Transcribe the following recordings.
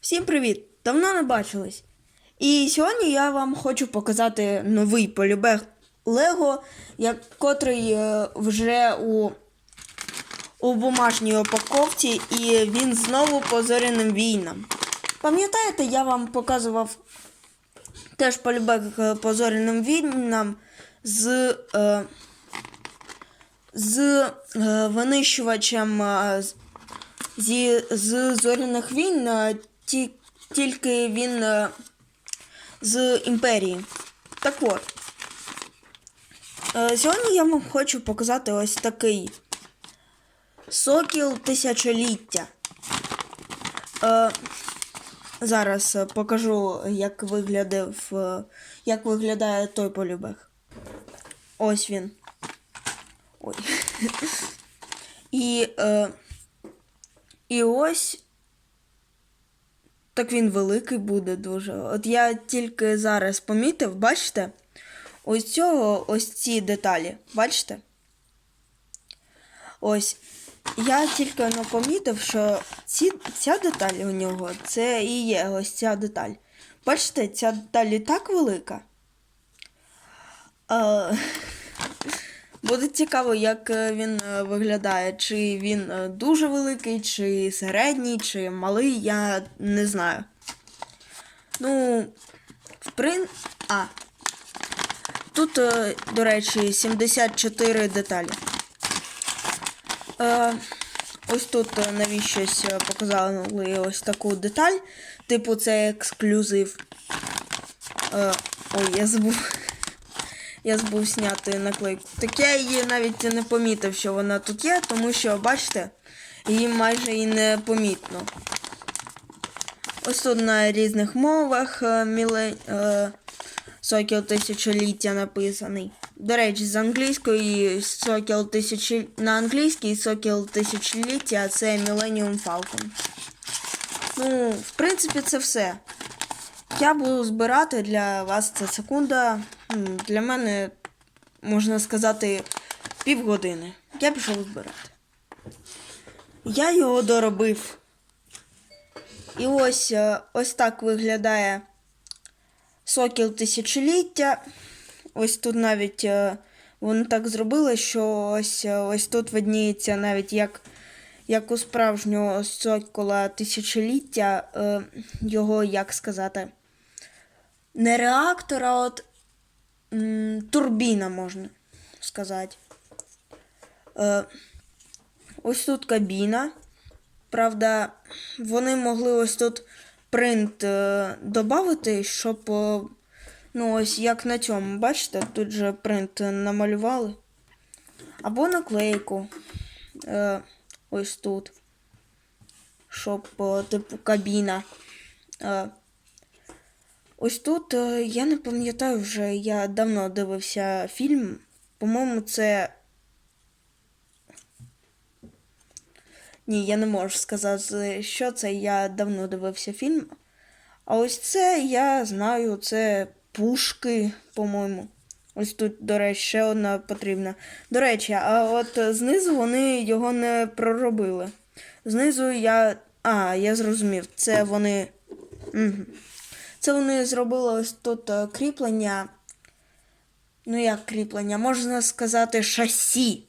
Всім привіт! Давно не бачились. І сьогодні я вам хочу показати новий полюбег Лего, котрий е, вже у, у бумажній упаковці, і він знову по зоряним війнам. Пам'ятаєте, я вам показував теж полюбег е, по зоряним війнам з, е, з е, винищувачем е, зі, з зоряних війн, е, тільки він е, з імперії. Так от. Е, Сьогодні я вам хочу показати ось такий сокіл тисячоліття. Е, зараз покажу, як виглядав, як виглядає той полюбег. Ось він. Ой. І, е, і ось так він великий буде дуже. От я тільки зараз помітив, бачите? Ось цього, ось ці деталі. Бачите? Ось. Я тільки не помітив, що ці, ця деталь у нього це і є ось ця деталь. Бачите, ця деталь і так велика. Е, Буде цікаво, як е, він е, виглядає. Чи він е, дуже великий, чи середній, чи малий, я не знаю. Ну, в прин... А. Тут, до речі, 74 деталі. Ось тут навіщось показали ось таку деталь. Типу, це ексклюзив. Ой, я забув. Я забув зняти наклейку. Так я її навіть не помітив, що вона тут є, тому що, бачите, її майже і не помітно. Ось тут на різних мовах е, міле... е, Сокіл тисячоліття написаний. До речі, з англійської сокіл тисячі... на англійській сокіл тисячоліття це Millennium Falcon. Ну, в принципі, це все. Я буду збирати для вас це секунда. Для мене, можна сказати, півгодини. Я пішов збирати. Я його доробив. І ось е, ось так виглядає сокіл тисячоліття. Ось тут навіть е, вони так зробили, що ось, е, ось тут видніється навіть як, як у справжнього сокола тисячоліття, його, як сказати, не реактор, а от м, турбіна, можна сказати. Е, ось тут кабіна. Правда, вони могли ось тут принт е, додати, щоб. е, ну, ось як на цьому, бачите, тут же принт намалювали. Або наклейку. Е, ось тут. Щоб, е, типу, кабіна. Е, Ось тут е, я не пам'ятаю вже, я давно дивився фільм. По-моєму, це. Ні, я не можу сказати, що це. Я давно дивився фільм. А ось це я знаю, це пушки, по-моєму. Ось тут, до речі, ще одна потрібна. До речі, а от знизу вони його не проробили. Знизу я. А, я зрозумів, це вони. Угу. Це вони зробили ось тут е, кріплення. Ну, як кріплення? Можна сказати, шасі.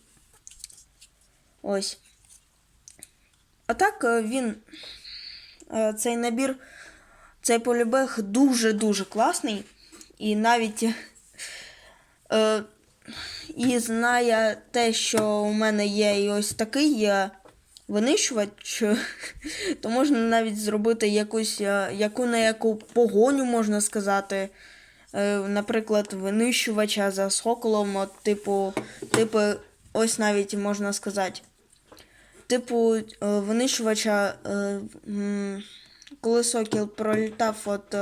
Ось. А так е, він. е, Цей набір, цей полюбег дуже-дуже класний. І навіть. Е, і знає те, що у мене є і ось такий винищувач, то можна навіть зробити якусь, е, яку на яку погоню, можна сказати. Е, Наприклад, винищувача за соколом, от, типу, типу, ось навіть можна сказати. Типу, е, винищувача, коли сокіл пролітав от,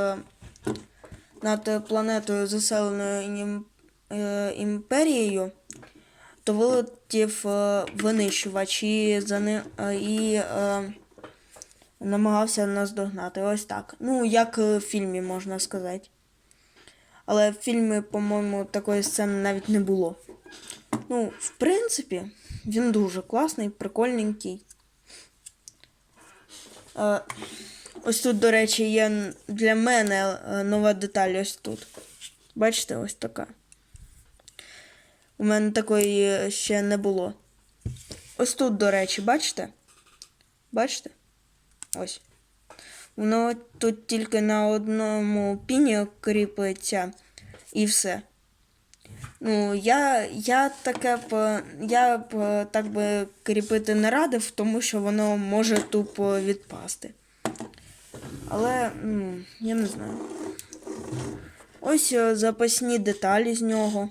над планетою, заселеною імперією, то вилетів е, винищувач і, за ни, е, і е, намагався нас догнати. Ось так. Ну, як в фільмі можна сказати. Але в фільмі, по-моєму, такої сцени навіть не було. Ну, в принципі, він дуже класний, прикольненький. Ось тут, до речі, є для мене нова деталь ось тут. Бачите, ось така. У мене такої е, ще не було. Ось тут, до речі, бачите? Бачите? Ось. Воно тут тільки на одному піні кріпиться і все. Ну, я, я таке б, я б е, так би кріпити не радив, тому що воно може тупо відпасти. Але, ну, я не знаю. Ось е, запасні деталі з нього.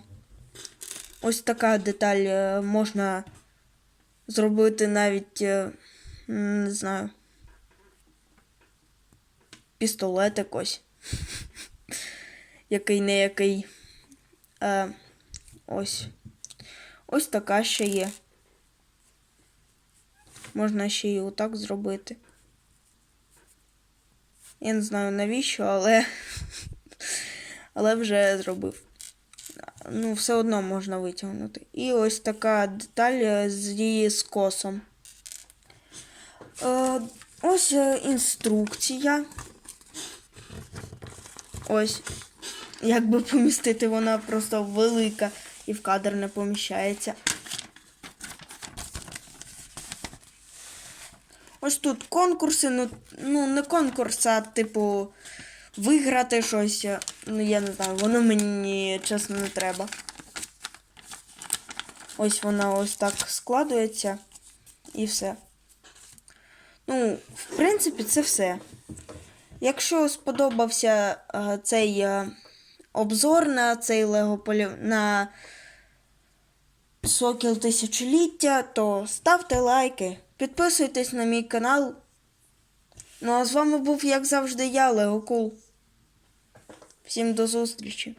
Ось така деталь е, можна зробити навіть, е, не знаю, пістолетик ось. Який не який. Е, ось. Ось така ще є. Можна ще й отак зробити. Я не знаю навіщо, але. але вже зробив. Ну, все одно можна витягнути. І ось така деталь е, з її скосом. Е, ось е, інструкція. Ось. Як би помістити, вона просто велика і в кадр не поміщається. Ось тут конкурси, ну, ну не конкурс, а типу виграти щось. Ну, я не знаю, воно мені чесно не треба. Ось вона ось так складується і все. Ну, в принципі, це все. Якщо сподобався е, цей е, обзор на цей Лего полі... на Сокіл тисячоліття, то ставте лайки, підписуйтесь на мій канал. Ну а з вами був, як завжди, я, Лего Кул. Всім до зустрічі!